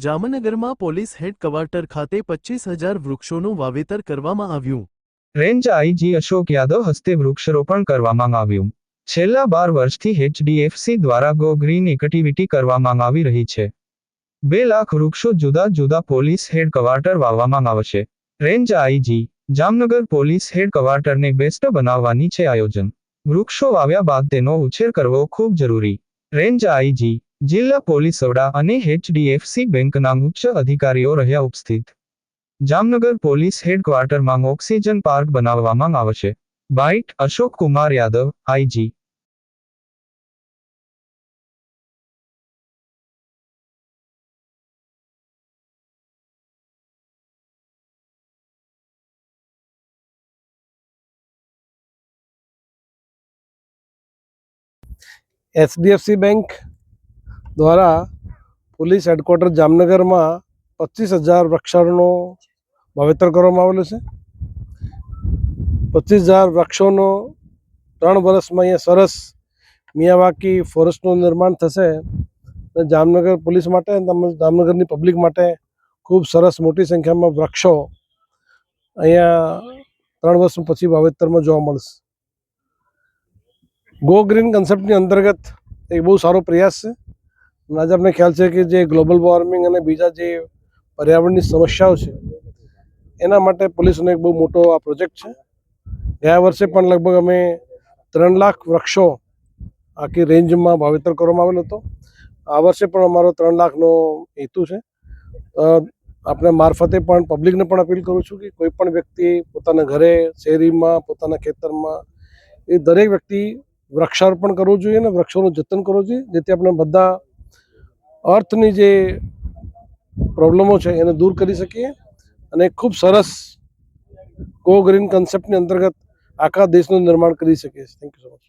જામનગરમાં police headquarter ખાતે પચીસ હજાર વૃક્ષોનું વાવેતર કરવામાં આવ્યું. રેન્જ આઈજી અશોક યાદવ હસ્તે વૃક્ષરોપણ કરવામાં આવ્યું. છેલ્લા બાર વર્ષથી એચડીએફસી દ્વારા ગો ગ્રીન એક્ટિવિટી કરવામાં આવી રહી છે. બે લાખ વૃક્ષો જુદા જુદા પોલીસ હેડક્વાર્ટર વાવવામાં આવશે. Range IG, Jamnagar police head ક્વાર્ટરને best બનાવવાની છે આયોજન. વૃક્ષો વાવ્યા બાદ તેનો ઉછેર કરવો ખૂબ જરૂરી. રેન્જ આઈજી જિલ્લા પોલીસ વડા અને એચડીએફસી બેંકના ઉચ્ચ અધિકારીઓ રહ્યા ઉપસ્થિત. જામનગર પોલીસ હેડક્વાર્ટરમાં ઓક્સિજન પાર્ક બનાવવામાં આવશે. Bite Ashok Kumar Yadav IG HDFC bank દ્વારા પોલીસ હેડક્વાર્ટર જામનગરમાં પચીસ હજાર વૃક્ષોનું વાવેતર કરવામાં આવેલું છે. પચીસ હજાર વૃક્ષોનો ત્રણ વર્ષમાં અહીંયા સરસ મિયાવાકી ફોરેસ્ટનું નિર્માણ થશે. અને જામનગર પોલીસ માટે જામનગરની પબ્લિક માટે ખૂબ સરસ મોટી સંખ્યામાં વૃક્ષો અહીંયા ત્રણ વર્ષ પછી વાવેતરમાં જોવા મળશે. ગો ગ્રીન કન્સેપ્ટની અંતર્ગત એક બહુ સારો પ્રયાસ છે. અને આજે આપણે ખ્યાલ છે કે જે ગ્લોબલ વોર્મિંગ અને બીજા જે પર્યાવરણની સમસ્યાઓ છે, એના માટે પોલીસનો એક બહુ મોટો આ પ્રોજેક્ટ છે. ગયા વર્ષે પણ લગભગ અમે ત્રણ લાખ વૃક્ષો આખી રેન્જમાં વાવેતર કરવામાં આવેલો હતો. આ વર્ષે પણ અમારો ત્રણ લાખનો હેતુ છે. આપણે મારફતે પણ પબ્લિકને પણ અપીલ કરું છું કે કોઈ પણ વ્યક્તિ પોતાના ઘરે શેરીમાં પોતાના ખેતરમાં એ દરેક વ્યક્તિ વૃક્ષારોપણ કરવું જોઈએ અને વૃક્ષોનું જતન કરવું જોઈએ, જેથી આપણે બધા અર્થની જે પ્રોબ્લેમો છે એને દૂર કરી શકીએ અને ખૂબ સરસ ગો ગ્રીન કન્સેપ્ટની અંતર્ગત આખા દેશનું નિર્માણ કરી શકીએ થેન્ક યુ સો મચ